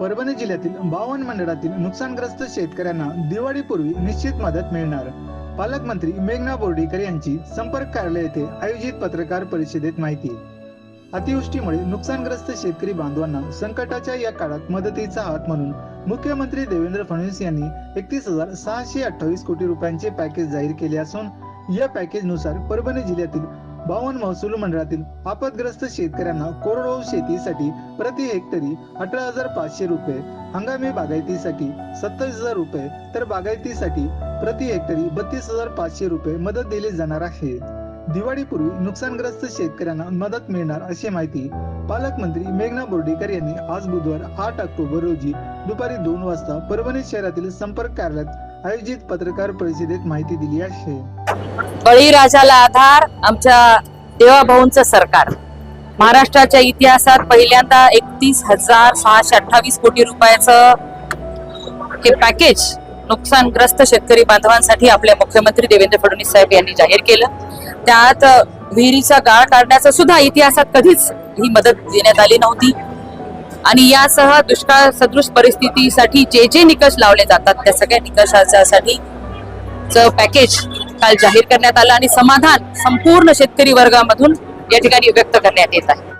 परभणी जिल्ह्यातील बावन मंडळातील नुकसानग्रस्त शेतकऱ्यांना दिवाळीपूर्वी निश्चित मदत मिळणार. पालकमंत्री मेघना बोर्डीकर यांची संपर्क कार्यालय येथे आयोजित पत्रकार परिषदेत माहिती. अतिवृष्टीमुळे नुकसानग्रस्त शेतकरी बांधवांना संकटाच्या या काळात मदतीचा हात म्हणून मुख्यमंत्री देवेंद्र फडणवीस यांनी एकतीस हजार सहाशे अठ्ठावीस कोटी रुपयांचे पॅकेज जाहीर केले असून या पॅकेजनुसार परभणी जिल्ह्यातील बावन महसूल मंडळातील आपदग्रस्त शेतकऱ्यांना कोरडवाहू शेतीसाठी प्रति हेक्टरी अठरा हजार पाचशे रुपये हंगामी बागायतीसाठी सत्तावीस हजार रुपये तर बागायतीसाठी प्रति हेक्टरी बत्तीस हजार पाचशे रुपये मदत दिली जाणार आहे. दिवाळीपूर्वी नुकसानग्रस्त शेतकऱ्यांना मदत मिळणार अशी माहिती पालकमंत्री मेघना बोर्डीकर यांनी आज बुधवार आठ ऑक्टोबर रोजी दुपारी दोन वाजता परभणी शहरातील संपर्क कार्यालयात आयोजित पत्रकार परिषदेत माहिती दिली आहे. बळीराजाला आधार आमच्या देवाभाऊंचं सरकार. महाराष्ट्राच्या इतिहासात पहिल्यांदा एकतीस हजार सहाशे अठ्ठावीस कोटी रुपयाचं हे पॅकेज नुकसानग्रस्त शेतकरी बांधवांसाठी आपल्या मुख्यमंत्री देवेंद्र फडणवीस साहेब यांनी जाहीर केलं. त्यात विहिरीचा गाळ काढण्याचा सुद्धा इतिहासात कधीच ही मदत देण्यात आली नव्हती. आणि यासह दुष्काळ सदृश परिस्थितीसाठी जे जे निकष लावले जातात त्या सगळ्या निकषासाठी च पॅकेज काल जाहीर करण्यात आलं आणि समाधान संपूर्ण शेतकरी वर्गामधून या ठिकाणी व्यक्त करण्यात येत आहे.